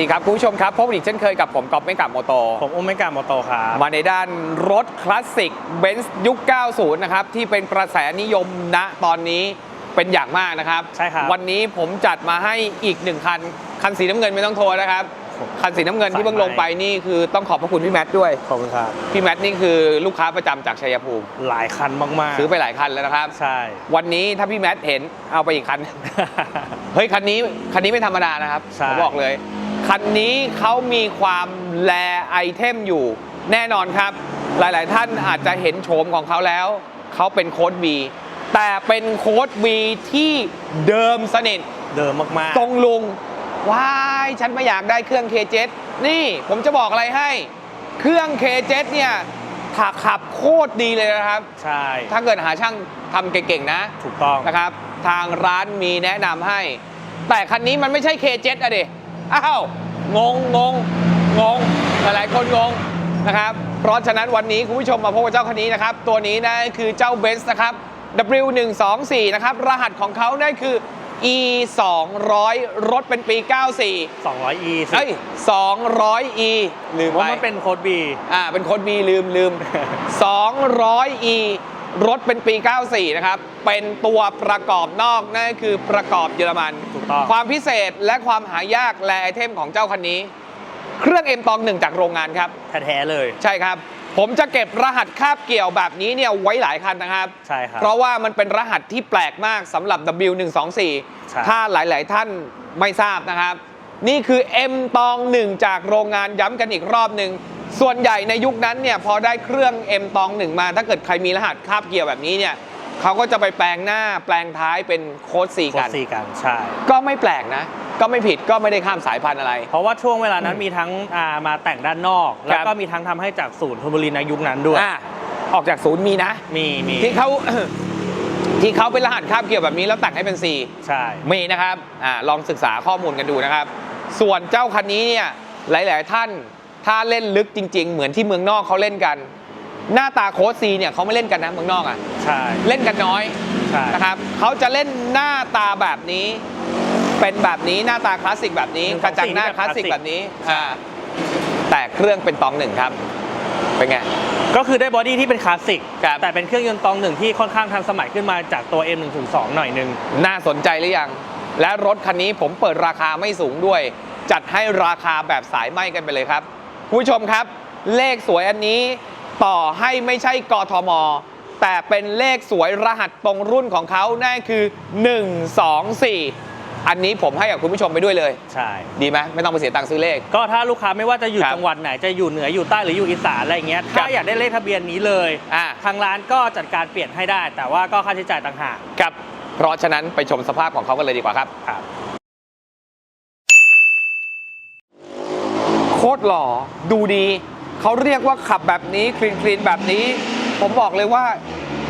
ดีครับคุณผู้ชมครับพบกันอีกเช่นเคยกับผมก๊อฟไม่กับโมโตผมโอเมก้าโมโตครับมาในด้านรถคลาสสิกเบนซ์ยุค 90 นะครับ ที่เป็นกระแสนิยมณตอนนี้เป็นอย่างมากนะครับ ใช่ครับ วันนี้ผมจัดมาให้อีกหนึ่งคัน คันสีน้ำเงินไม่ต้องโทรนะครับ คันสีน้ำเงินที่เพิ่งลงไปนี่คือต้องขอบพระคุณพี่แมทด้วย ขอบคุณครับ พี่แมทนี่คือลูกค้าประจำจากชัยภูมิ หลายคันมากๆ ซื้อไปหลายคันแล้วนะครับ ใช่ วันนี้ถ้าพี่แมทเห็นเอาไปอีกคัน เฮ้ยคันนี้คันนี้ไม่ธรรมดานะครับใช่ผมบอกเลย คันนี้เขามีความแลไอเทมอยู่ แน่นอนครับ หลายๆ ท่านอาจจะเห็นโฉมของเขาแล้ว เขาเป็นโค้ด B แต่เป็นโค้ด B ที่เดิมสนิทเดิมมากตรงลุงว้ายฉันไม่อยากได้เครื่อง K7 นี่ผมจะบอกอะไรให้ เครื่อง K7 เนี่ยถักขับโคตรดีเลยนะครับๆใช่ ถ้าเกิดหาช่างทำเก่งๆนะ ถูกต้องนะครับ ทางร้านมีแนะนำให้ แต่คันนี้มันไม่ใช่ K7 อะดิ อ้าวงงงงงงหลายๆคนงงนะครับเพราะฉะนั้นวันนี้คุณผู้ชมมาพบกับเจ้าคันนี้นะครับ ตัวนี้นะคือเจ้าเบนซ์นะครับ W124 นะครับ รหัสของเขานั่นคือ E 200รถเป็นปี 94 200e เอ้ย 200E ลืมว่าไปมันเป็นโค้ด B อ่าเป็นโค้ด B ลืมลืม 200E รถเป็นปี 94 นะครับ เป็นตัวประกอบนอกนั่นก็คือประกอบเยอรมัน ถูกต้อง ความพิเศษและความหายากและไอเทมของเจ้าคันนี้ เครื่อง M ตองหนึ่งจากโรงงานครับ แท้ๆเลย ใช่ครับ ผมจะเก็บรหัสคาบเกี่ยวแบบนี้เนี่ยไว้หลายคันนะครับ ใช่ครับเพราะว่ามันเป็นรหัสที่แปลกมากสำหรับ W124 ใช่ ถ้าหลาย ๆ ท่านไม่ทราบนะครับ นี่คือ M ตองหนึ่งจากโรงงานย้ำกันอีกรอบหนึ่ง ส่วนใหญ่ในยุคนั้นเนี่ยพอได้เครื่อง M ตองหนึ่งมา ถ้าเกิดใครมีรหัสคาบเกี่ยวแบบนี้เนี่ยเขาก็จะไปแปลงหน้าแปลงท้ายเป็นโค้ดสีโค้กัดนซีกันใช่ ก็ไม่แปลกนะ ก็ไม่ผิดก็ไม่ได้ข้ามสายพันธุ์อะไร เพราะว่าช่วงเวลานั้นมีทั้งอ่ามาแต่งด้านนอก แล้วก็มีทั้งทำให้จากศูนย์ธนบุรีในยุคนั้นด้วย อะออกจากศูนย์มีนะ มีมีที่เขา ที่เขาเป็นรหัสคาบเกี่ยวแบบนี้แล้วแต่งให้เป็น C ใช่ มีนะครับอาลองศึกษาข้อมูลกันดูนะครับ ส่วนเจ้าคันนี้เนี่ยหลาย ๆ ท่าน ถ้าเล่นลึกจริง ๆ เหมือนที่เมืองนอกเขาเล่นกัน หน้าตาโค้ดซีเนี่ยเขาไม่เล่นกันนะเมืองนอกอะใช่เล่นกันน้อยใช่นะครับเขาจะเล่นหน้าตาแบบนี้ เป็นแบบนี้หน้าตาคลาสสิกแบบนี้กระจังหน้าคลาสสิกแบบนี้อ่าแต่เครื่องเป็นตองหนึ่งครับเป็นไง ก็คือได้บอดี้ที่เป็นคลาสสิกครับ แต่เป็นเครื่องยนต์ตองหนึ่งที่ค่อนข้างทันสมัยขึ้นมาจากตัว M102 หน่อยหนึง น่าสนใจหรือยัง และรถคันนี้ผมเปิดราคาไม่สูงด้วย จัดให้ราคาแบบสายไหมกันไปเลยครับคุณ ผู้ชมครับ เลขสวยอันนี้ต่อให้ไม่ใช่กทม แต่เป็นเลขสวยรหัสตรงรุ่นของเขานั่นคือ 124 อันนี้ผมให้กับคุณผู้ชมไปด้วยเลย ใช่ ดีไหมไม่ต้องไปเสียตังค์ซื้อเลข ก็ถ้าลูกค้าไม่ว่าจะอยู่ครับจังหวัดไหนจะอยู่เหนืออยู่ใต้หรืออยู่อีสานอะไรเงี้ยครัถ้าบอยากได้เลขทะเบียนนี้เลยอ่า ทางร้านก็จัดการเปลี่ยนให้ได้ แต่ว่าก็ค่าใช้จ่ายต่างหากครับ เพราะฉะนั้นไปชมสภาพของเขากันเลยดีกว่าครับ ครับ คตรหล่อดูดีเขาเรียกว่าขับแบบนี้คลีนคลีนแบบนี้ ผมบอกเลยว่า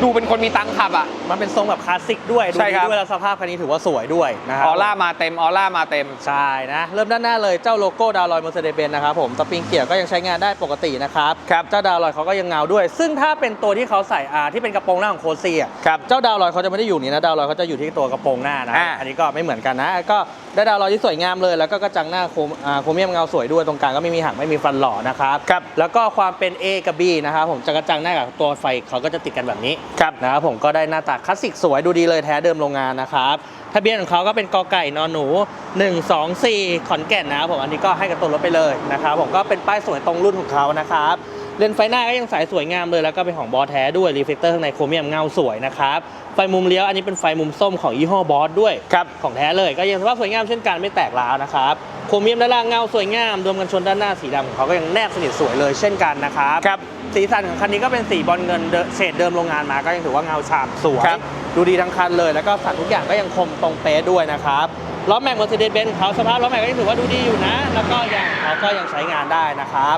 ดูเป็นคนมีตังค์ขับอะ มันเป็นทรงแบบคลาสสิกด้วย ดูใช่ดีครับ ด้วยแล้วสภาพคันนี้ถือว่าสวยด้วยนะครัออร่ามาเต็มออร่ามาเต็ม ใช่นะ เริ่มด้านหน้าเลยเจ้าโลโก้ดาวลอยม r เ e เดเบนนะครับผมสปริงเกียร์ก็ยังใช้งานได้ปกตินะครับครับเจ้าดาวลอยเขาก็ยังเงาด้วย ซึ่งถ้าเป็นตัวที่เขาใส่อาที่เป็นกระโปรงหน้าของโคซี่อะครับเจ้าดาวลอยเขาจะไม่ได้อยู่นี่นะดาวลอยเขาจะอยู่ที่ตัวกระโปรงหน้านะอ่า อันนี้ก็ไม่เหมือนกันนะก็ ได้ดาวลอยที่สวยงามเลย แล้วก็กระจังหน้าโคมอ่าโครเมียมเงาสวยด้วยตรงกลางก็ไม่มีหักไม่มีฟันหล่อนะครับครับแล้วก็ความเป็น A กับ B นะครับผมจะกระจังหน้ากับตัวไฟเขาก็จะติดกันแบบนี้ครับนะครับผมก็ได้หน้าตาคลาสสิกสวยดูดีเลยแท้เดิมโรงงานนะครับทะเบียนของเขาก็เป็นกอไก่นอนหนู 124 ขอนแก่นนะครับผมอันนี้ก็ให้กับตัวรถไปเลยนะครับผมก็เป็นป้ายสวยตรงรุ่นของเขานะครับ เลนส์ไฟหน้าก็ยังใสสวยงามเลยแล้วก็เป็นของบอสแท้ด้วยรีเฟกเตอร์ข้างในโครเมียมเงาสวยนะครับไฟมุมเลี้ยวอันนี้เป็นไฟมุมส้มของยี่ห้อบอสด้วยครับของแท้เลยก็ยังสภาพสวยงามเช่นกันไม่แตกร้าวนะครับโครเมียมด้านล่างเงาสวยงามรวมกันชนด้านหน้าสีดำของเขาก็ยังแนบสนิทสวยเลยเช่นกันนะครับครับสีสันของคันนี้ก็เป็นสีบอลเงินเดเฉดเดิมโรงงานมาก็ยังถือว่าเงาฉ่ำสวยครับดูดีทั้งคันเลย แล้วก็สันทุกอย่างก็ยังคมตรงเป๊ะด้วยนะครับ ล้อแม็ก Mercedes-Benz เขาสภาพล้อแม็กก็ยังถือว่าดูดีอยู่นะ แล้วก็ยางของเขาก็ยังใช้งานได้นะครับ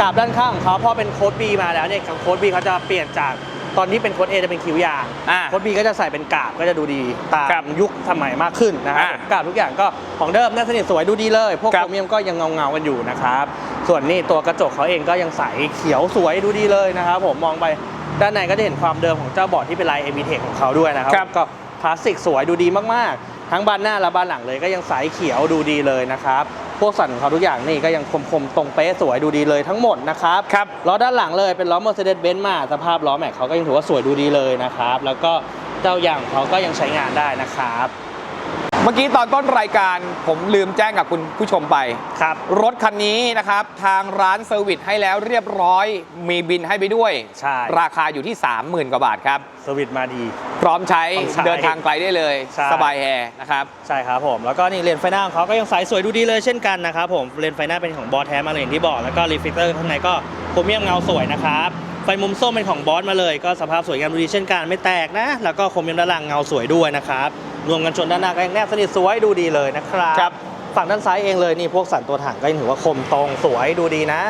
กาบด้านข้างของเขาพอเป็นโค้ด B มาแล้วเนี่ยของโค้ด B เขาจะเปลี่ยนจากตอนที่เป็นโค้ด A จะเป็นคิ้วยางอ่าโค้ด B ก็จะใส่เป็นกาบก็จะดูดีตาครับมยุคสมัยมากขึ้นนะครับอ่าผมกาบทุกอย่างก็ของเดิมน่าสนิทสวยดูดีเลย พวกครัโคบ รเมียมก็ยังเงาๆกันอยู่นะครับส่วนนี่ตัวกระจกเขาเองก็ยังใสเขียวสวยดูดีเลยนะครับผมมองไปด้านในก็จะเห็นความเดิมของเจ้าบอร์ดที่เป็นลาย m อ t e c ของเขาด้วยนะครับ ครับ ก็พลาสติกสวยดูดีมากๆ ทั้งบานหน้าและบานหลังเลยก็ยังใสเขียวดูดีเลยนะครับ พวกสันของเขาทุกอย่างนี่ก็ยังคมๆ ตรงเป๊ะสวยดูดีเลยทั้งหมดนะครับครับล้อด้านหลังเลยเป็นล้อ Mercedes-Benz มาสภาพล้อแม็กเขาก็ยังถือว่าสวยดูดีเลยนะครับ แล้วก็เจ้ายางของเขาก็ยังใช้งานได้นะครับ เมื่อกี้ตอนต้นรายการผมลืมแจ้งกับคุณผู้ชมไป ครับ รถคันนี้นะครับ ทางร้านเซอร์วิสให้แล้วเรียบร้อยมีบินให้ไปด้วย ใช่ ราคาอยู่ที่ 30,000 กว่าบาทครับ สวิตช์มาดี พร้อมใช้พร้อมใช้เดินทางไกลได้เลย ใช่ สบายแฮนะครับ ใช่ครับผม แล้วก็นี่เลนส์ไฟหน้าของเขาก็ยังใสสวยดูดีเลยเช่นกันนะครับผมเลนส์ไฟหน้าเป็นของบอสแท้มาเลยอย่างที่บอกแล้วก็รีเฟกเตอร์ข้างในก็โครเมียมเงาสวยนะครับไฟมุมส้มเป็นของบอสมาเลย ก็สภาพสวยงามดูดีเช่นกันไม่แตกนะ แล้วก็โครเมียมด้านหลังเงาสวยด้วยนะครับ รวมกันชนด้านหน้าก็ยังแนบสนิทสวยดูดีเลยนะครับครับ ฝั่งด้านซ้ายเองเลยนี่พวกสันตัวถังก็ยังถือว่าคมตรงสวยดูดีนะ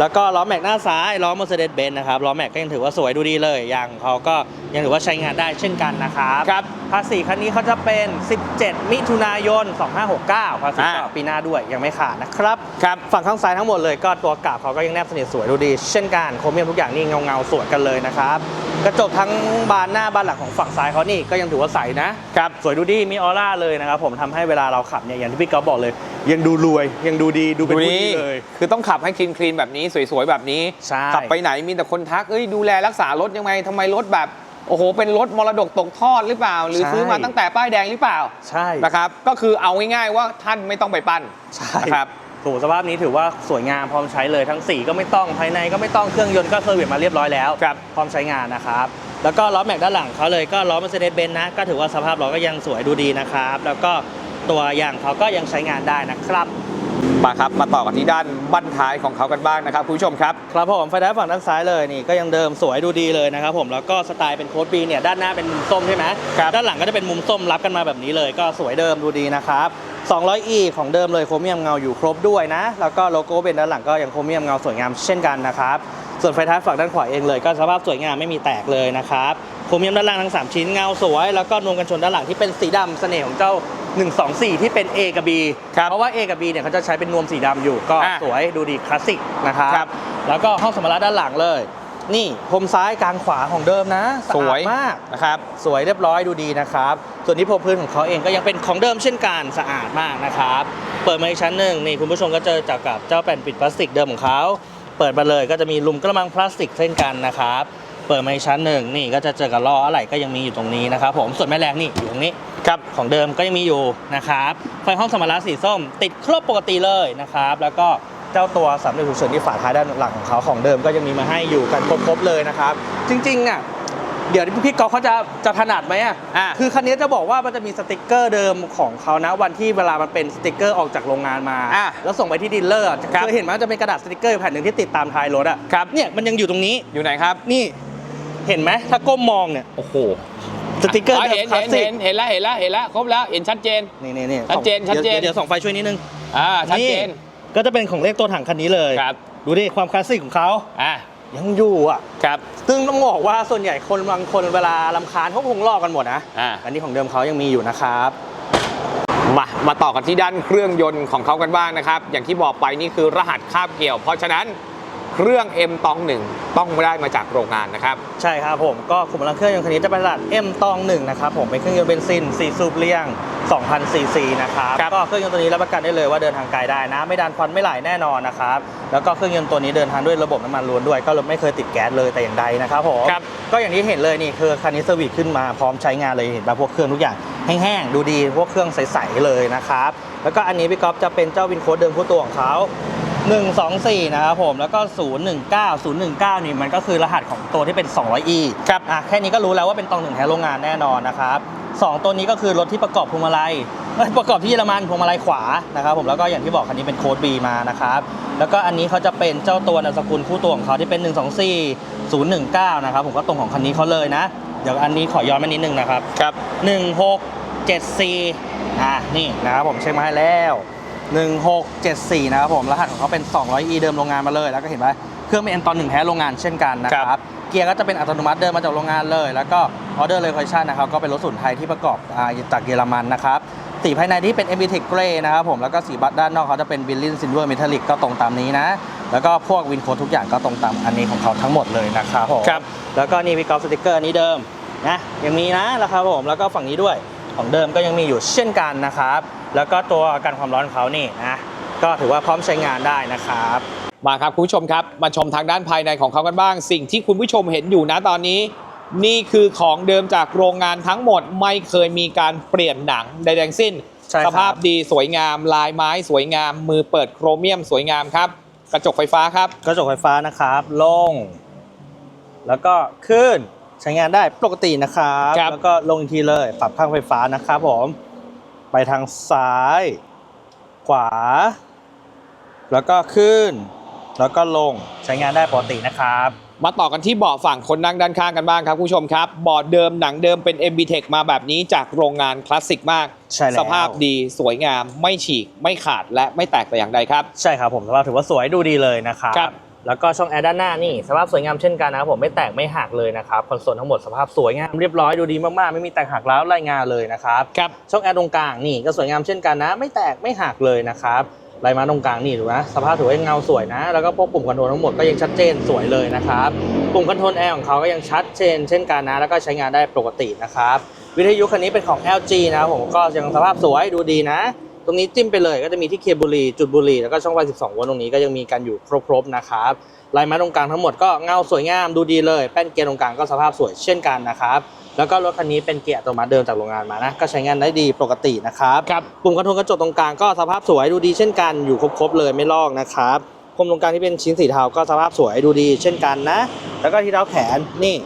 แล้วก็ล้อแม็กหน้าซ้ายล้อ Mercedes-Benz นะครับล้อแม็กก็ยังถือว่าสวยดูดีเลยยางของเขาก็ยังถือว่าใช้งานได้เช่นกันนะครับ ครับ ภาษีคันนี้เขาจะเป็น 17 มิถุนายน 2569 ภาษีอ่าก็ปีหน้าด้วยยังไม่ขาดนะครับครับฝั่งข้างซ้ายทั้งหมดเลยก็ตัวกาบเขาก็ยังแนบสนิทสวยดูดี เช่นกันโครเมียมทุกอย่างนี่เงาเงาๆสวยกันเลยนะครับกระจกทั้งบานหน้าบานหลังของฝั่งซ้ายเขานี่ก็ยังถือว่าใสนะครับสวยดูดีมีออร่าเลยนะครับผมทำให้เวลาเราขับเนี่ยอย่างที่พี่ก๊อฟบอกเลย ยังดูรวยยังดูดีดูเป็นผู้ดีเลย คือต้องขับให้คลีนคลีนๆแบบนี้สวยๆแบบนี้ใช่ขับไปไหนมีแต่คนทักเอ้ยดูแลรักษารถยังไงทำไมรถแบบ โอ้โห เป็นรถมรดกตกทอดหรือเปล่า หรือใช่ ซื้อมาตั้งแต่ป้ายแดงหรือเปล่าใช่นะครับ ก็คือเอาง่ายๆว่าท่านไม่ต้องไปปั้นใช่นะครับ ถูกสภาพนี้ถือว่าสวยงามพร้อมใช้เลยทั้งสีก็ไม่ต้องภายในก็ไม่ต้องเครื่องยนต์ก็เซอร์วิสมาเรียบร้อยแล้วครับ พร้อมใช้งานนะครับ แล้วก็ล้อแม็กด้านหลังเขาเลยก็ล้อ Mercedes-Benz นะก็ถือว่าสภาพล้อก็ยังสวยดูดีนะครับ แล้วก็ตัวยางเขาก็ยังใช้งานได้นะครับ มาครับมาต่อกันที่ด้านบั้นท้ายของเขากันบ้างนะครับคุณผู้ชมครับครับผมไฟท้ายฝั่งด้านซ้ายเลยนี่ก็ยังเดิมสวยดูดีเลยนะครับผมแล้วก็สไตล์เป็นโค้ดปีเนี่ยด้านหน้าเป็นมุมส้มใช่ไหมครับด้านหลังก็จะเป็นมุมส้มรับกันมาแบบนี้เลย ก็สวยเดิมดูดีนะครับ 200e ของเดิมเลยโครเมียมเงาอยู่ครบด้วยนะ แล้วก็โลโก้เป็นด้านหลังก็ยังโครเมียมเงาสวยงามเช่นกันนะครับส่วนไฟท้ายฝั่งด้านขวาเองเลยก็สภาพสวยงามไม่มีแตกเลยนะครับ โครเมียมด้านล่างทั้งสามชิ้นเงาสวย แล้วก็นวมกันชนด้านหลังที่เป็นสีดำเสน่ห์ของเจ้า 124 ที่เป็น A กับ B ครับเพราะว่า A กับ B เนี่ยเขาจะใช้เป็นนวมสีดำอยู่ก็อะสวยดูดีคลาสสิกนะครับครับแล้วก็ห้องสมรรถด้านหลังเลย นี่พรมซ้ายกลางขวาของเดิมนะะสอาดวย มาก นะครับ สวยเรียบร้อยดูดีนะครับ ส่วนที่พรมพื้นของเขาเองก็ยังเป็นของเดิมเช่นกันสะอาดมากนะครับ เปิดมาอีกชั้นหนึ่งนี่คุณผู้ชมก็เจอจากกับเจ้าแผ่นปิดพลาสติกเดิมของเขา เปิดมาเลยก็จะมีหลุมกระมังพลาสติกเช่นกันนะครับ เปิดมาอีกชั้นหนึ่งนี่ก็จะเจอกับล้ออะไหล่ก็ยังมีอยู่ตรงนี้นะครับผมส่วนแม่แรงนี่อยู่ตรงนี้ครับของเดิมก็ยังมีอยู่นะครับไฟห้องสมรรถสีส้ม ติดครบปกติเลยนะครับแล้วก็เจ้าตัวสามเหลี่ยมฉุกเฉินที่ฝาท้ายด้านหลังของเขาของเดิมก็ยังมีมาให้อยู่กันครบๆเลยนะครับจริงๆอะเดี๋ยวพี่กอล์ฟเขาจะจะถนัดไหมอะอะคือคันนี้จะบอกว่ามันจะมีสติกเกอร์เดิมของเขานะวันที่เวลามันเป็นสติกเกอร์ออกจากโรงงานมาอะแล้วส่งไปที่ดีลเลอร์ครับเคยเห็นไหมจะเป็นกระดาษสติกเกอร์แผ่นหนึ่งที่ติดตามท้ายรถอะครับเนี่ยมันยังอยู่ตรงนี้อยู่ไหนครับนี่ เห็นไหมถ้าก้มมองเนี่ยโอ้โหสติกเกอร์อะเดิเห็มนคลาเห็สนสิเห็กนเห็นแล้วเห็นแล้วเห็นแล้วครบแล้วเห็นชัดเจนนี่นี่นี่ชัดเจนชัดเจนเดี๋ยวส่องไฟช่วยนิดนึงอ่าชัดเจนก็จะเป็นของเลขตัวถังคันนี้เลยครับดูดิความคลาสสิกของเขาอ่ายังอยู่อะครับซึ่งต้องบอกว่าส่วนใหญ่คนบางคนเวลาลำคาญเขาคงลอกกันหมดนะอ่าอันนี้ของเดิมเขายังมีอยู่นะครับมามาต่อกันที่ด้านเครื่องยนต์ของเขากันบ้างนะครับ อย่างที่บอกไปนี่คือรหัสคาบเกี่ยว เพราะฉะนั้น เครื่อง M ตองหนึ่งต้องได้มาจากโรงงานนะครับใช่ครับผมก็ขุมพลังเครื่องยนต์คันนี้จะเป็นขนาด M ตองหนึ่งนะครับผมเป็นเครื่องยนต์เบนซิน4สูบเลี่ยง2,000ซีซีนะครับครับก็เครื่องยนต์ตัวนี้รับประกันได้เลยว่าเดินทางไกลได้นะ ไม่ดันควันไม่ไหลแน่นอนนะครับแล้วก็เครื่องยนต์ตัวนี้เดินทางด้วยระบบน้ำมันล้วนด้วย ก็ไม่เคยติดแก๊สเลยแต่อย่างใดนะครับผมครับก็อย่างที่เห็นเลยนี่คือคันนี้เซอร์วิสขึ้นมาพร้อมใช้งานเลยเห็นป่ะพวกเครื่องทุกอย่างแห้งๆดูดีพวกเครื่องใสๆเลยนะครับแล้วก็อันนี้พี่ก๊อฟจะเป็นเจ้าวินโค้ดเดิมคู่ตัวของเขา 124 นะครับผม แล้วก็ 019 019 นี่มันก็คือรหัสของตัวที่เป็น 200e ครับอะแค่นี้ก็รู้แล้วว่าเป็นตองหนึ่งแท้โรงงานแน่นอนนะครับสองตัวนี้ก็คือรถที่ประกอบพวงมาลัยเอ้ยประกอบที่เยอรมันพวงมาลัยขวานะครับผมแล้วก็อย่างที่บอกคันนี้เป็นโค้ด B มานะครับแล้วก็อันนี้เขาจะเป็นเจ้าตัวนามสกุลคู่ตัวของเขาที่เป็น 124 019 นะครับผมก็ตรงของคันนี้เขาเลยนะ เดี๋ยวอันนี้ขอย้อนมานิดนึงนะครับครับ1674อะนี่นะครับผมเช็คมาให้แล้ว 1674 นะครับผม รหัสของเขาเป็น 200e เดิมโรงงานมาเลย แล้วก็เห็นไหมเครื่องเป็น n ตอนหนึ่งแท้โรงงานเช่นกันนะคครัรับบเกียร์ก็จะเป็นอัตโนมัติเดินมาจากโรงงานเลย แล้วก็ออเดอร์เล o เคชันนะครับ ก็เป็นรถสูนย์ไทยที่ประกอบอ่าจากเยอรมันนะครับ สีภายในที่เป็น m b t e c Grey นะครับผม แล้วก็สีบัตด้านนอกเขาจะเป็น b i l l i n Silver Metallic ก็ตรงตามนี้นะ แล้วก็พวกวินโคดทุกอย่างก็ตรงตามอันนี้ของเขาทั้งหมดเลยนะครับผมครับแล้วก็นี่พี่กอล์ฟสติกเกอร์นี้เดิมนะยังมีนะแล้วครับผมแล้วก็ฝั่งนี้ด้วยของเดิมก็ยังมีอยู่เช่นกันนะครับ แล้วก็ตัวกันความร้อนของเขานี่นะก็ถือว่าพร้อมใช้งานได้นะครับมาครับคุณผู้ชมครับมาชมทางด้านภายในของเขากันบ้าง สิ่งที่คุณผู้ชมเห็นอยู่นะตอนนี้ นี่คือของเดิมจากโรงงานทั้งหมดไม่เคยมีการเปลี่ยนหนังใดๆทั้งสิ้นใช่ครับสภาพดีสวยงาม ลายไม้สวยงาม มือเปิดโครเมียมสวยงามครับ กระจกไฟฟ้าครับ กระจกไฟฟ้านะครับลง แล้วก็ขึ้นใช้งานได้ปกตินะครับครับแล้วก็ลงอีกทีเลย ปรับข้างไฟฟ้านะครับผม ไปทางซ้าย ขวา แล้วก็ขึ้น แล้วก็ลงใช้งานได้ปกตินะครับมาต่อกันที่เบาะฝั่งคนนั่งด้านข้างกันบ้างครับคุณผู้ชมครับเบาะเดิมหนังเดิมเป็น MB Tech มาแบบนี้จากโรงงานคลาสสิกมาก ใช่แล้วสภาพดีสวยงามไม่ฉีก ไม่ขาดและไม่แตกแต่อย่างใดครับ ใช่ครับผมสภาพถือว่าสวยดูดีเลยนะครับครับ แล้วก็ช่องแอร์ด้านหน้านี่สภาพสวยงามเช่นกันนะครับผมไม่แตกไม่หักเลยนะครับคอนโซลทั้งหมดสภาพสวยงามเรียบร้อยดูดีมากๆ ไม่มีแตกหักแล้วรายงานเลยนะครับครับช่องแอร์ตรงกลางนี่ก็สวยงามเช่นกันนะ ไม่แตกไม่หักเลยนะครับลายมาตรงกลางนี่ดูนะสภาพถือว่ายังเงาสวยนะ แล้วก็พวกปุ่มคอนโทรลทั้งหมดก็ยังชัดเจนสวยเลยนะครับปุ่มคอนโทรลแอร์ของเขาก็ยังชัดเจนเช่นกันนะ แล้วก็ใช้งานได้ปกตินะครับวิทยุคันนี้เป็นของ LG นะครับผมก็ยังสภาพสวยดูดีนะ ตรงนี้จิ้มไปเลยก็จะมีที่เคเบุรีจุดบุหรีแล้วก็ช่องไฟ12โวลต์ตรงนี้ก็ยังมีกันอยู่ครบๆนะครับลายไม้ตรงกลางทั้งหมดก็เงาสวยงามดูดีเลย แป้นเกียร์ตรงกลางก็สภาพสวยเช่นกันนะครับแล้วก็รถคันนี้เป็นเกียร์อัตโนมัติเดิมจากโรงงานมานะก็ใช้งานได้ดีปกตินะครับครับปุ่มคอนโทรลกระจกตรงกลางก็สภาพสวยดูดีเช่นกันอยู่ครบๆเลยไม่ลอกนะครับพรมตรงกลางที่เป็นชิ้นสีเทาก็สภาพสวยดูดีเช่นกันนะ แล้วก็ที่เท้าแขนนี่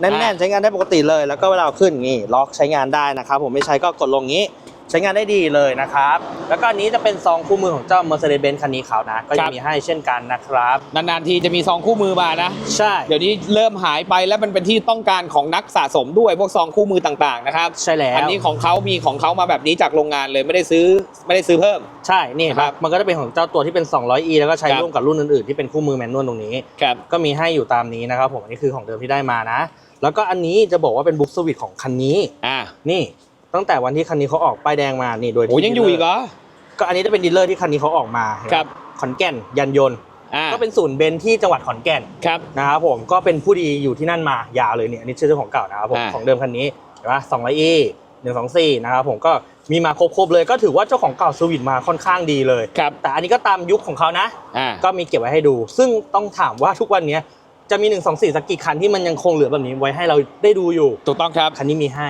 แน่นอ่าๆใช้งานได้ปกติเลย แล้วก็เวลาเอาขึ้นนี่ล็อกใช้งานได้นะครับผมไม่ใช้ก็กดลงงี้ ใช้งานได้ดีเลยนะครับ แล้วก็อันนี้จะเป็นซองคู่มือของเจ้า Mercedes-Benz คันนี้เขานะ ก็ยังมีให้เช่นกันนะครับ นานๆทีจะมีซองคู่มือมานะ ใช่ เดี๋ยวนี้เริ่มหายไปแล้วมันเป็นที่ต้องการของนักสะสมด้วยพวกซองคู่มือต่างๆนะครับ ใช่แล้ว อันนี้ของเขามีของเขามาแบบนี้จากโรงงานเลยไม่ได้ซื้อไม่ได้ซื้อเพิ่ม ใช่ นี่คครัรับบมันก็จะเป็นของเจ้าตัวที่เป็น 200e แล้วก็ใช้ครับร่วมกับรุ่นอื่นๆที่เป็นคู่มือแมนนวลตรงนี้ครับก็มีให้อยู่ตามนี้นะครับผม อันนี้คือของเดิมที่ได้มานะ แล้วก็อันนี้จะบอกว่าเป็นบุ๊กสวิตของคันนี้ อ่า นี่ ตั้งแต่วันที่คันนี้เขาออกป้ายแดงมานี่โดยที่โอ้ยังอยู่อีกเหรอ ก็อันนี้จะเป็นดีลเลอร์ที่คันนี้เขาออกมาครับ ขอนแก่นยันยนต์ อ่าก็เป็นศูนย์เบนซ์ที่จังหวัดขอนแก่นครับ นะครับผมก็เป็นผู้ดีอยู่ที่นั่นมายาวเลยเนี่ยอันนี้ชื่อเจ้าของเก่านะครับผมอ่า ของเดิมคันนี้เห็นปะสองร้อยอีหนึ่งสองสี่นะครับผมก็มีมาครบๆเลยก็ถือว่าเจ้าของเก่าสวิตมาค่อนข้างดีเลย ครับแต่อันนี้ก็ตามยุคของเขานะ อ่าก็มีเก็บไว้ให้ดู ซึ่งต้องถามว่าทุกวันนี้จะมี 1 2 4 สักกี่คันที่มันยังคงเหลือแบบนี้ไว้ให้เราได้ดูอยู่ ถูกต้องครับ คันนี้มีให้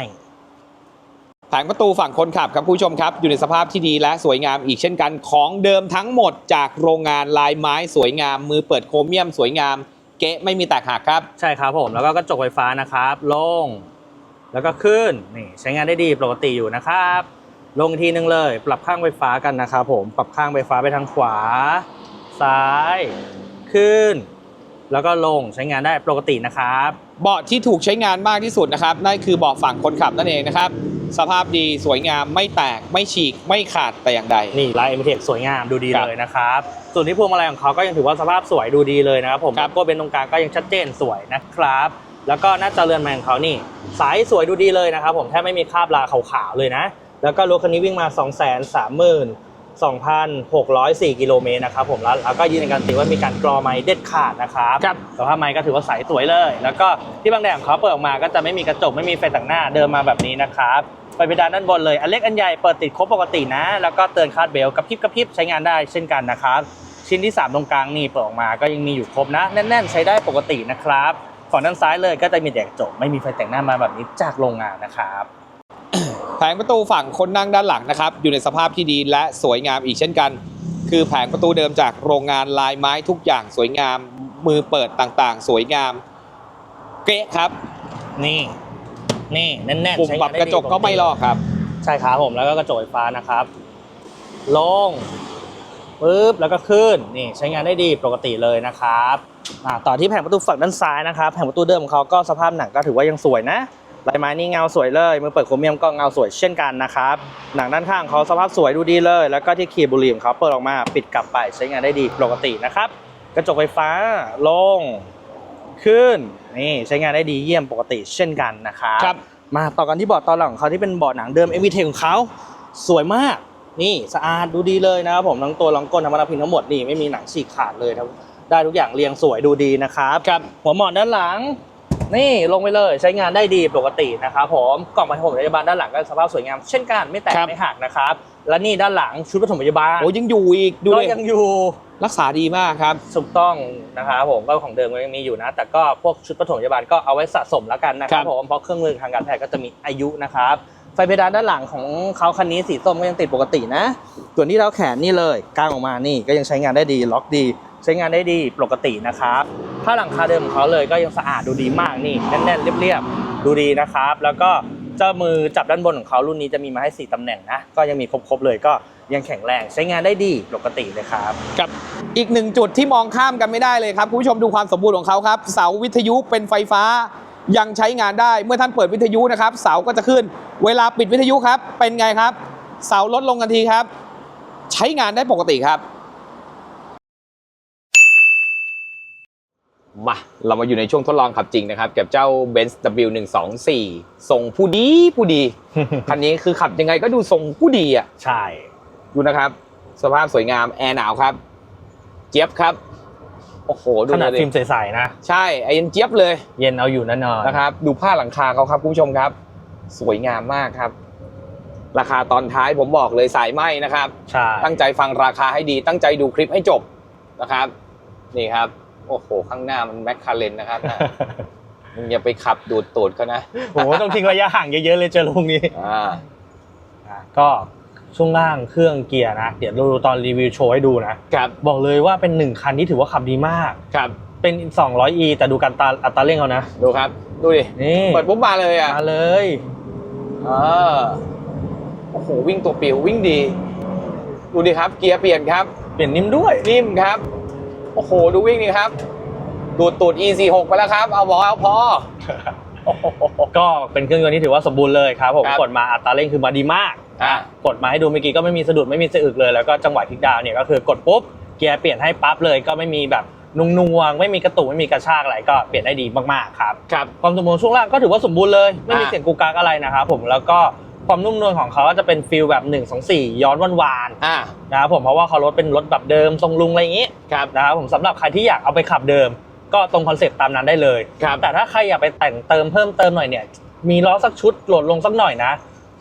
แผงประตูฝั่งคนขับครับผู้ชมครับ อยู่ในสภาพที่ดีและสวยงามอีกเช่นกันของเดิมทั้งหมดจากโรงงานลายไม้สวยงาม มือเปิดโครเมียมสวยงาม เก๊ะไม่มีแตกหักครับ ใช่ครับผมแล้วก็กระจกไฟฟ้านะครับลงแล้วก็ขึ้นนี่ใช้งานได้ดีปกติอยู่นะครับ ลงทีนึงเลย ปรับข้างไฟฟ้ากันนะครับผมปรับข้างไฟฟ้าไปทางขวา ซ้าย ขึ้น แล้วก็ลงใช้งานได้ปกตินะครับ เบาะที่ถูกใช้งานมากที่สุดนะครับนั่นคือเบาะฝั่งคนขับนั่นเองนะครับ สภาพดีสวยงามไม่แตกไม่ฉีกไม่ขาดแต่อย่างใด นี่ลายเอ็มเทคสวยงามดูดีครับเลยนะครับ ส่วนที่พวงมาลัยของเขาก็ยังถือว่าสภาพสวยดูดีเลยนะครับผมครับโก้เป็นตรงกลางก็ยังชัดเจนสวยนะครับ แล้วก็หน้าจอเรือนไม้ของเขานี่สายสวยดูดีเลยนะครับผมแทบไม่มีคราบลาขาวๆเลยนะ แล้วก็รถคันนี้วิ่งมา 2 3 3 2,604 กิโลเมตรนะครับผมแล้วแล้วก็ยืนยันการันตีว่ามีการกรอไม้เด็ดขาดนะครับครับ สภาพไม้ก็ถือว่าใสสวยเลย แล้วก็ที่บางแดดของเขาเปิดออกมาก็จะไม่มีกระจกไม่มีไฟต่างหน้าเดินมาแบบนี้นะครับไฟเพดานด้านบนเลยอันเล็กอันใหญ่เปิดติดครบปกตินะ แล้วก็เตือนคาดเบลต์กระพริบกระพริบใช้งานได้เช่นกันนะครับชิ้นที่ 3 ตรงกลางนี่เปิดออกมาก็ยังมีอยู่ครบนะแน่นๆ ใช้ได้ปกตินะครับฝั่งด้านซ้ายเลยก็จะมีแต่กระจกไม่มีไฟแต่งหน้ามาแบบนี้จากโรงงานนะครับ แผงประตูฝั่งคนนั่งด้านหลังนะครับ อยู่ในสภาพที่ดีและสวยงามอีกเช่นกัน คือแผงประตูเดิมจากโรงงานลายไม้ทุกอย่างสวยงาม มือเปิดต่างๆ สวยงาม เก๊ะครับ นี่ นี่แน่นๆปุ่มใช้ปรังาบนได้กระจกก็ไม่ลอกครับ ใช่ครับผมแล้วก็กระจกไฟฟ้านะครับ ลงปึ๊บแล้วก็ขึ้นนี่ใช้งานได้ดีปกติเลยนะครับอ่าต่อที่แผงประตูฝั่งด้านซ้ายนะครับแผงประตูเดิมของเขาก็สภาพหนังก็ถือว่ายังสวยนะ ลายไม้นี่เงาสวยเลยมือเปิดโครเมียมก็เงาสวยเช่นกันนะครับหนังด้านข้างเขาสภาพสวยดูดีเลย แล้วก็ที่คีย์บุหรี่ของเขาเปิดออกมาปิดกลับไปใช้งานได้ดีปกตินะครับ กระจกไฟฟ้าลงขึ้นนี่ใช้งานได้ดีเยี่ยมปกติเช่นกันนะครับครับ มาต่อกันที่เบาะตอนหลังของเขาที่เป็นเบาะหนังเดิม m v t ของเขาสวยมากนี่สะอาดดูดีเลยนะครับผมทั้งตัวรองก้นทั้งมาพิงทั้งหมดนี่ไม่มีหนังฉีกขาดเลยทั้งได้ทุกอย่างเรียงสวยดูดีนะครับครับหัวหมอนด้านหลัง นี่ลงไปเลยใช้งานได้ดีปกตินะครับผมกล่องปฐมพยาบาลด้านหลังก็สภาพสวยงามเช่นกันไม่แตกครับไม่หักนะครับและนี่ด้านหลังชุดปฐมพยาบาลโอ้ยังอยู่อีกดูก็เลยยังอยู่รักษาดีมากครับถูกต้องนะครับผมก็ของเดิมก็ยังมีอยู่นะ แต่ก็พวกชุดปฐมพยาบาลก็เอาไว้สะสมแล้วกันนะคครัรับบผมเพราะเครื่องมือทางการแพทย์ก็จะมีอายุนะครับไฟเพดานด้านหลังของเขาคันนี้สีส้มก็ยังติดปกตินะส่วนที่เท้าแขนนี่เลยกางออกมานี่ก็ยังใช้งานได้ดีล็อกดี ใช้งานได้ดีปกตินะครับผ้าหลังคาเดิมของเขาเลยก็ยังสะอาดดูดีมากนี่แน่นๆ เรียบๆดูดีนะครับ แล้วก็เจ้ามือจับด้านบนของเขารุ่นนี้จะมีมาให้สี่ตำแหน่งนะก็ยังมีครบๆเลยก็ยังแข็งแรงใช้งานได้ดีปกติเลยครับกับอีกหนึ่งจุดที่มองข้ามกันไม่ได้เลยครับคุณผู้ชมดูความสมบูรณ์ของเขาครับ เสาวิทยุเป็นไฟฟ้ายังใช้งานได้เมื่อท่านเปิดวิทยุนะครับเสาก็จะขึ้น เวลาปิดวิทยุครับเป็นไงครับ เสาลดลงทันทีครับ ใช้งานได้ปกติครับ มาเรามาอยู่ในช่วงทดลองขับจริงนะครับกับเจ้า Benz W124 ทรงผู้ดีผู้ดี คันนี้คือขับยังไงก็ดูทรงผู้ดีอะใช่ ดูนะครับ สภาพสวยงามแอร์หนาวครับ เจี๊ยบครับ โอ้โห ดูขนาดเลยฟิล์มใสๆนะ ใช่ไอ้ยันเจี๊ยบเลย เย็นเอาอยู่แน่นอนนะครับ ดูผ้าหลังคาเขาครับคุณผู้ชมครับ สวยงามมากครับ ราคาตอนท้ายผมบอกเลยสายไหมนะครับใช่ตั้งใจฟังราคาให้ดีตั้งใจดูคลิปให้จบนะครับ นี่ครับ โอ้โห ข้างหน้ามันแมคคาเรนนะครับมึงอย่าไปขับดูดตูดเขานะโอ้โหต้องทิ้งระยะห่างเยอะๆเลยเจอลุงนี้อ่าอะก็ช่วงล่างเครื่องเกียร์นะ เดี๋ยวดูตอนรีวิวโชว์ให้ดูนะ ครับบอกเลยว่าเป็นหนึ่งคันที่ถือว่าขับดีมาก ครับเป็น 200e แต่ดูการตาอัตราเร่งเขานะ ดูครับ ดูดิ นี่เปิดปุ๊บมาเลยอะมาเลยเออโอ้โหวิ่งตัวปิววิ่งดี ดูดิครับ เกียร์เปลี่ยนครับ เปลี่ยนนิ่มด้วย นิ่มครับ โอ้โห ดูวิ่งนี่ครับ ดูดตูด E46 ไปแล้วครับ เอาบอเอาพอโอ้โหก็เป็นเครื่องยนต์ที่ถือว่าสมบูรณ์เลยครับผมครับกดมาอัตราเร่งคือมาดีมากอะ กดมาให้ดูเมื่อกี้ก็ไม่มีสะดุดไม่มีสะอึกเลยแล้วก็จังหวะพลิกดาวน์เนี่ยก็คือกดปุ๊บเกียร์เปลี่ยนให้ปั๊บเลย ก็ไม่มีแบบนุ่งนวงๆไม่มีกระตุกไม่มีกระชากอะไรก็เปลี่ยนได้ดีมากๆครับ ครับ ความสมบูรณ์ช่วงล่างก็ถือว่าสมบูรณ์เลย ไม่มีอ่าเสียงกูกากอะไรนะครับผมแล้วก็ ความนุ่มนวลของเขาก็จะเป็นฟิลแบบ1 2 4 ย้อนหวานอ่าๆนะครับผมเพราะว่าเขารถเป็นรถแบบเดิมทรงลุงอะไรอย่างนี้ครับนะครับผมสำหรับใครที่อยากเอาไปขับเดิม ก็ตรงคอนเซ็ปต์ตามนั้นได้เลยครับแต่ถ้าใครอยากไปแต่งเติมเพิ่มเติมหน่อยเนี่ยมีล้อสักชุดโหลดลงสักหน่อยนะ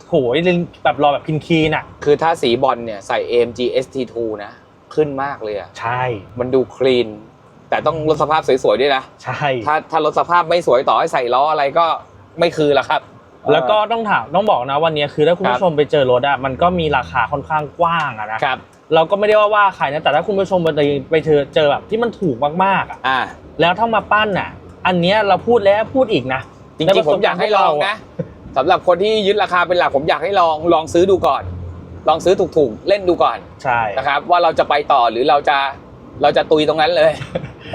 โหยแบบรอแบบคินคีนอะ คือถ้าสีบอลเนี่ยใส่ AMG ST2 นะขึ้นมากเลยอะใช่ มันดูคลีน แต่ต้องรถสภาพสวยๆด้วยนะ ใช่ ถ้าถ้ารถสภาพไม่สวยต่อให้ใส่ล้ออะไรก็ไม่คือละครับ แล้วก็ต้องถามต้องบอกนะวันนี้คือถ้าคุณครับผู้ชมไปเจอรถอะมันก็มีราคาค่อนข้างกว้างอะนะครับเราก็ไม่ได้ว่าว่าใครนะแต่ถ้าคุณผู้ชมไปไปเจอเจอแบบที่มันถูกมากๆอะอ่าแล้วถ้ามาปั้นอะอันเนี้ยเราพูดแล้วพูดอีกนะจริงๆผมอยากให้ลองนะสำหรับคนที่ยึดราคาเป็นหลักผมอยากให้ลองลองซื้อดูก่อน ลองซื้อถูกๆเล่นดูก่อนใช่นะครับว่าเราจะไปต่อหรือเราจะเราจะตุยตรงนั้นเลย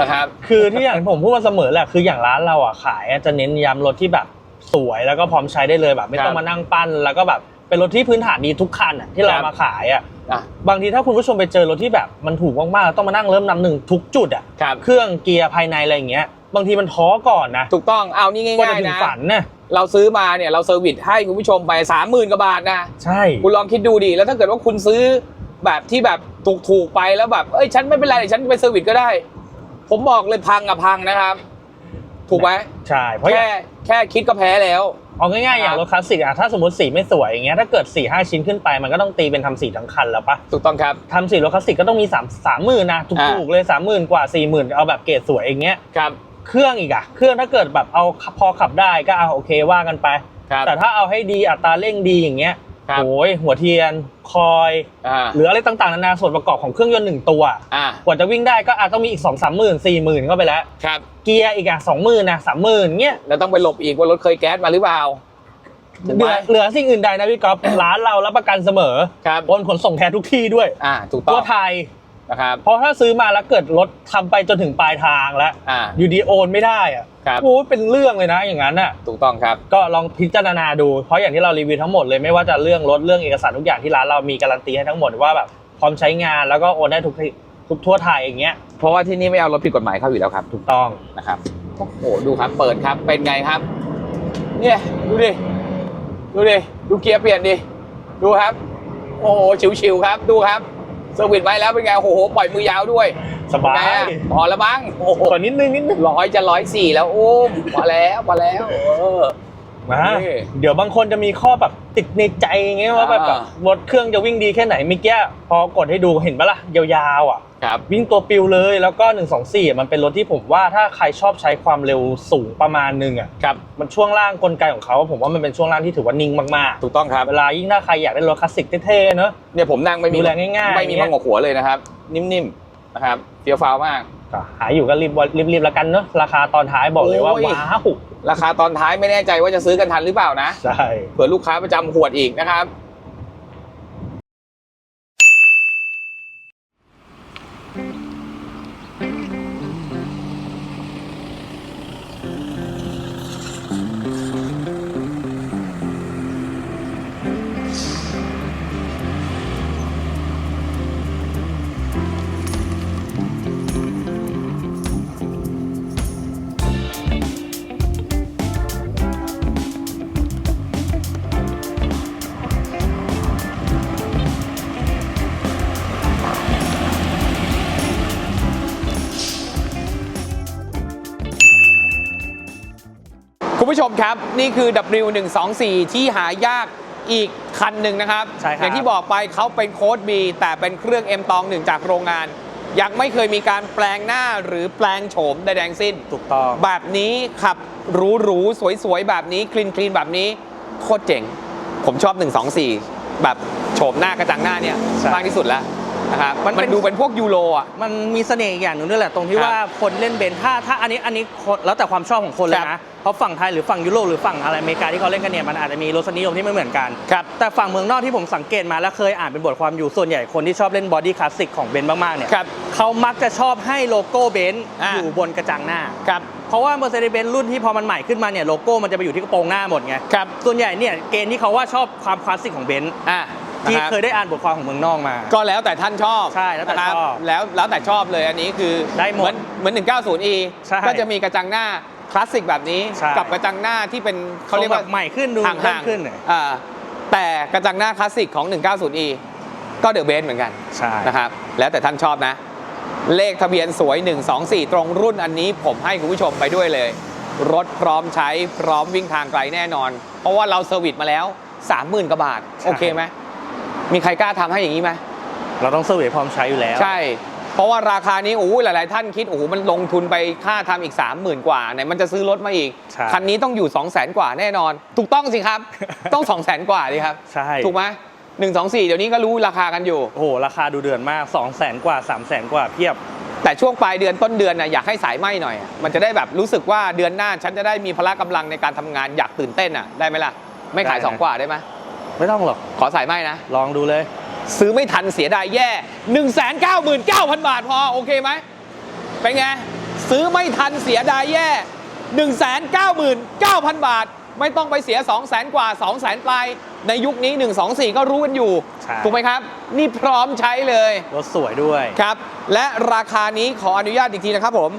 นะครับคือที่อย่างที่ผมพูดมาเสมอแหละคืออย่างร้านเราอะขายอะจะเน้นย้ำรถที่แบบ สวยแล้วก็พร้อมใช้ได้เลยแบบ ไม่ต้อคงรับมานั่งปั้น แล้วก็แบบเป็นรถที่พื้นฐานดีทุกคันอะที่เราครับมาขายอะอะบางทีถ้าคุณผู้ชมไปเจอรถที่แบบมันถูกมากๆแล้วต้องมานั่งเริ่มนำหนึ่งทุกจุดอะครับเครื่องเกียร์ภายในอะไรอย่างเงี้ยบางทีมันท้อก่อนนะถูกต้องเอานี่กว่าง่าจะยถึๆงนะฝันนะเราซื้อมาเนี่ยเราเซอร์วิสให้คุณผู้ชมไปสามหมื่นกว่าบาทนะใช่คุณลองคิดดูดิแล้วถ้าเกิดว่าคุณซื้อแบบที่แบบถูกๆไปแล้วแบบเอ้ยฉันไม่เป็นไรเดี๋ยวฉันไปเซอร์วิสก็ได้ ผมบอกเลยพังกับพังนะครับ ถูกไหมใช่เพราะอแค่ย่าง แค่คิดก็แพ้แล้ว เอาง่ายๆอย่างรถคลาสสิกอะถ้าสมมติสีไม่สวยอย่างเงี้ยถ้าเกิด4ี่ห้าชิ้นขึ้นไปมันก็ต้องตีเป็นทำสีทั้งคันแล้วปะถูกต้องครับ ทำสีรถคลาสสิกก็ต้องมี3ามสามหมื่นนะถูกๆเลยสามหมื่นกว่าสี่หมื่นเอาแบบเกรดสวยอย่างเงี้ยครับเครื่องอีกอะเครื่องถ้าเกิดแบบเอาพอขับได้ก็เอาโอเคว่ากันไป ครับ แต่ถ้าเอาให้ดีอัตราเร่งดีอย่างเงี้ย ครับ โอ้ยหัวเทียน คอย อ่าหรืออะไรต่างๆนานาส่วนประกอบของเครื่องยนต์หนึ่งตัว อ่ากว่าจะวิ่งได้ก็อาจต้องมีอีกสองสามหมื่นสี่หมื่นเข้าไปแล้ว ครับ เกียร์อีกอะสองหมื่นนะสามหมื่นเงี้ยแล้วต้องไปหลบอีกว่ารถเคยแก๊สมาหรือเปล่าถูกเหไหมลือเหลือสิ่งอื่นใดนะพี่ก๊อฟ ร้านเรารับประกันเสมอครับโอนขนส่งแทนทุกที่ด้วยอ่าถูกต้อทั่วงไทย นะครับเพราะถ้าซื้อมาแล้วเกิดรถทำไปจนถึงปลายทางแล้ว อ่า อยู่ดีโอนไม่ได้อะ ครับ โอ้ยเป็นเรื่องเลยนะอย่างนั้นน่ะถูกต้องครับ ก็ลองพิจารณาดูเพราะอย่างที่เรารีวิวทั้งหมดเลยไม่ว่าจะเรื่องรถเรื่องเอกสารทุกอย่างที่ร้านเรามีการันตีให้ทั้งหมดว่าแบบพร้อมใช้งานแล้วก็โอนได้ทุกที่ทุกทั่วไทยอย่างเงี้ยเพราะว่าที่นี่ไม่เอารถผิดกฎหมายเข้าอยู่แล้วครับถูกต้องนะครับโอ้โหดูครับเปิดครับเป็นไงครับ เนี่ยดูดิดูดิดูเกียร์เปลี่ยนดิดูครับ โอ้โหชิวๆครับดูครับ เซอร์วิสไว้แล้วเป็นไง โอ้โห ปล่อยมือยาวด้วยสบาไงยอะพอแล้วบ้างโอ้โหขอนิดนึงนิดนึงร้อยจะร้อยสี่แล้วโอ้พอแล้วพอแล้วเออ มานี่เดี๋ยวบางคนจะมีข้อแบบติดในใจอย่างเงี้ยว่าแบบอ่า แบบรถเครื่องจะวิ่งดีแค่ไหนเมื่อกี้พอกดให้ดูเห็นปะล่ะยาวๆอะ ครับ วิ่งตัวปิวเลยแล้วก็ 124อะมันเป็นรถที่ผมว่าถ้าใครชอบใช้ความเร็วสูงประมาณนึงอะครับ มันช่วงล่างกลไกของเขาผมว่ามันเป็นช่วงล่างที่ถือว่านิ่งมากถูกต้องครับๆเวลายิ่งถ้าใครอยากได้รถคลาสสิกเท่ๆเนอะ เนี่ยผมนั่งไม่มีดูแลง่ายๆไม่มีมังกรหัวเลยนะครับ นิ่มๆนะครับเฟี้ยวฟ้าวมากก็ หาอยู่ก็รีบรีบๆแล้วกันเนอะราคาตอนท้ายบอกเลยว่าโอ้ย ว้าวราคาตอนท้ายไม่แน่ใจว่าจะซื้อกันทันหรือเปล่านะ ใช่ เผื่อลูกค้าประจำขวดอีกนะครับ คุณผู้ชมครับ นี่คือ W124 ที่หายากอีกคันหนึ่งนะครับ ใช่ครับ อย่างที่บอกไปเขาเป็นโค้ด B แต่เป็นเครื่อง M ตองหนึ่งจากโรงงาน ยังไม่เคยมีการแปลงหน้าหรือแปลงโฉมใดๆทั้งสิ้น ถูกต้อง แบบนี้ขับหรูหรูสวยสวยๆ แบบนี้คลีนคลีนแบบนี้ โคตรเจ๋ง ผมชอบ 124 แบบโฉมหน้ากระจังหน้าเนี่ยใช่ มากที่สุดแล้ว นะครับมัมันเป็นดูเป็นพวกยูโรอะ มันมีเสน่ห์อีกอย่างหนึ่งด้วยแหละตรงที่ครับว่าคนเล่นเบนซ์ถ้าถ้าอันนี้อันนี้คนแล้วแต่ความชอบของคนเลครัยบนะเพราะฝั่งไทยหรือฝั่งยุโรปหรือฝั่งอะไรอเมริกาที่เขาเล่นกันเนี่ยมันอาจจะมีรสนิยมที่ไม่เหมือนกันครับแต่ฝั่งเมืองนอกที่ผมสังเกตมาแล้วเคยอ่านเป็นบทความอยู่ส่วนใหญ่คนที่ชอบเล่นบอดี้คลาสสิกของเบนซ์มากๆเนี่ยครับเขามักจะชอบให้โลโก้เบนซ์อ่าอยู่บนกระจังหน้าครับเพราะว่า Mercedes-Benz รุ่นที่พอมันใหม่ขึ้นมาเนี่ยโลโก้มันจะไปอยู่ที่กระโปรงหน้าหมดไงครับส่วนใหญ่เนี่ยเกณฑ์ที่เขาว่าชอบความคลาสสิกของเบนซ์อะ ที่นะครับ เคยได้อ่านบทความของเมืองนอกมา ก็แล้วแต่ท่านชอบใช่แล้วแต่นะครับชอบแล้วแล้วแต่ชอบเลยอันนี้คือได้หมดเอนเหมือน 190e ใช่ก็จะมีกระจังหน้าคลาสสิกแบบนี้ ใช่ กับกระจังหน้าที่เป็นเขาเรียกว่า ทรงแบบใหม่ขึ้นดูห่างเพิ่มๆขึ้นหน่อยอ่าแต่กระจังหน้าคลาสสิกของ 190e ก็เดอะเบนเหมือนกันใช่นะครับ แล้วแต่ท่านชอบนะ เลขทะเบียนสวย 124 ตรงรุ่นอันนี้ผมให้คุณผู้ชมไปด้วยเลย รถพร้อมใช้พร้อมวิ่งทางไกลแน่นอน เพราะว่าเราเซอร์วิสมาแล้ว 30,000กว่าบาท โอเคไหม มีใครกล้าทำให้อย่างนี้ไหมเราต้องเซอร์เวยพร้อมใช้อยู่แล้ว ใช่ เพราะว่าราคานี้โอ้โหหลาย ๆ ท่านคิดโอ้โหมันลงทุนไปค่าทำอีก 30,000 กว่าไหนมันจะซื้อรถมาอีกใช่คันนี้ต้องอยู่ 2 0 0 0 0 0 กว่าแน่นอน ถูกต้องสิครับ ต้อง 2 0 0 0 0 0 กว่าดิครับ ใช่ ถูกไหมหนึ่งสองสี่เดี๋ยวนี้ก็รู้ราคากันอยู่ โอ้โห ราคาดูเดือนมาก 2 0 0แสนกว่า 3 0 0แสนกว่าเพียบ แต่ช่วงปลายเดือนต้นเดือนนะอยากให้สายไหมหน่อยอะมันจะได้แบบรู้สึกว่าเดือนหน้าฉันจะได้มีพละกำลังในการทำงานอยากตื่นเต้นอะได้ไหมล่ะ ไม่ขายได้นะสองกว่าได้ไหม ไม่ต้องหรอก ขอสายไหมนะ ลองดูเลย ซื้อไม่ทันเสียดายแย่ 1 9 9 9 0 0 0บาทพอ โอเคไหมเป็นไง ซื้อไม่ทันเสียดายแย่ 1 9 9 0 0 0 บาท ไม่ต้องไปเสีย 2 0 0 0 0 0กว่า 2 0 0 0 0 0ปลาย ในยุคนี้ 1 2 4 ก็รู้กันอยู่ ใช่ ถูกไหมครับ นี่พร้อมใช้เลย รถสวยด้วย ครับ และราคานี้ขออนุญาตอีกทีนะครับผม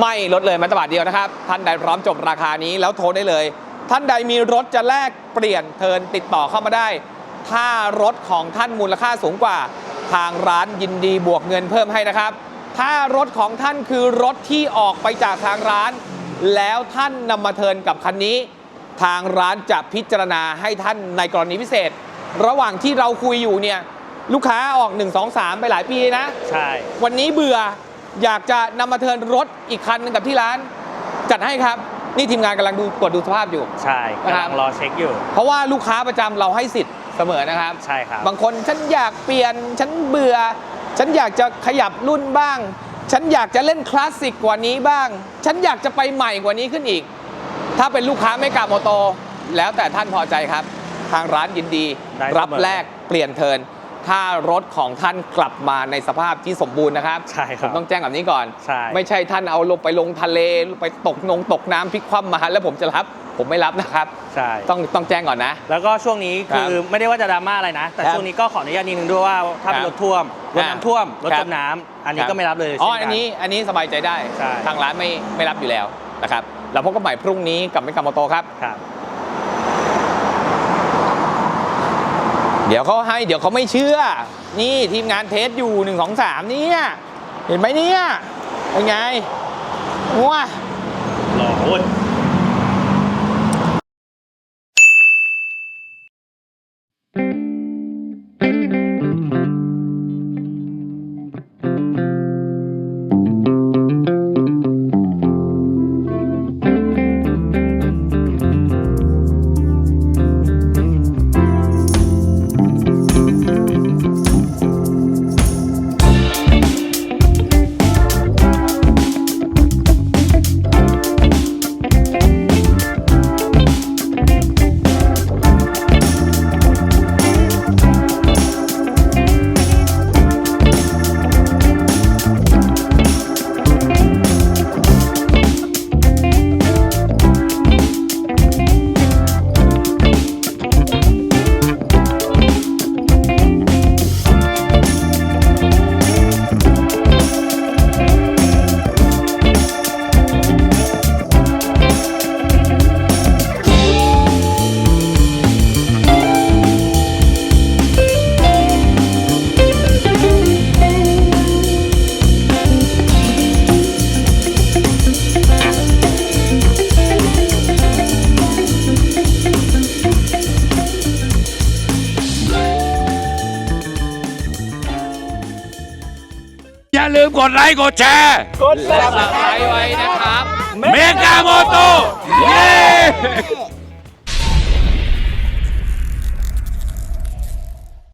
ไม่ลดเลยแม้แต่บาทเดียวนะครับ ท่านใดพร้อมจบราคานี้แล้วโทรได้เลย ท่านใดมีรถจะแลกเปลี่ยนเทิร์นติดต่อเข้ามาได้ ถ้ารถของท่านมูลค่าสูงกว่า ทางร้านยินดีบวกเงินเพิ่มให้นะครับ ถ้ารถของท่านคือรถที่ออกไปจากทางร้าน แล้วท่านนำมาเทิร์นกับคันนี้ ทางร้านจะพิจารณาให้ท่านในกรณีพิเศษ ระหว่างที่เราคุยอยู่เนี่ยลูกค้าออก 1 2 3 ไปหลายปีนะ ใช่ วันนี้เบื่ออยากจะนำมาเทิร์นรถอีกคันหนึงกับที่ร้าน จัดให้ครับ นี่ทีมงานกำลังดูตรวจดูสภาพอยู่ ใช่กำลังรอเช็คอยู่ เพราะว่าลูกค้าประจำเราให้สิทธิ์เสมอนะครับ ใช่ครับ บางคนฉันอยากเปลี่ยน ฉันเบื่อ ฉันอยากจะขยับรุ่นบ้าง ฉันอยากจะเล่นคลาสสิกกว่านี้บ้าง ฉันอยากจะไปใหม่กว่านี้ขึ้นอีก ถ้าเป็นลูกค้าไม่กาโมโต แล้วแต่ท่านพอใจครับ ทางร้านยินดีได้เสมอรับแลกเปลี่ยนเทิร์น ถ้ารถของท่านกลับมาในสภาพที่สมบูรณ์นะครับใช่คผรับมต้องแจ้งแบบนี้ก่อน ใช่ ไม่ใช่ท่านเอาลงไปลงทะเลไปตกนงตกน้ำพลิกคว่ำมาแล้วผมจะรับ ผมไม่รับนะครับ ใช่ ต้องต้องแจ้งก่อนนะ แล้วก็ช่วงนี้ครับคือไม่ได้ว่าจะดราม่าอะไรนะ แต่ครับช่วงนี้ก็ขออนุญาตนิดนึงด้วยว่าถ้าเป็นครรับถท่วมรถครับน้ำท่วมรถครัจบมน้ำอันนี้ครับ ก็ไม่รับเลยอ๋อ เช่อันกันี้ อันนี้สบายใจได้ ใช่ ทางร้านไม่ไม่รับอยู่แล้วนะครับ เราพบกันใหม่พรุ่งนี้กับไม่กาโมโตครับ ครับ เดี๋ยวเขาให้เดี๋ยวเขาไม่เชื่อ นี่ทีมงานเทสอยู่หนึ่งสองสามเนี่ยเห็นไหมเนี่ยเป็นไงว้าหล่อโอ้ย ค์กดแชร์กดซับสไครต์ไว้นะครับ เมกาโมโตเย้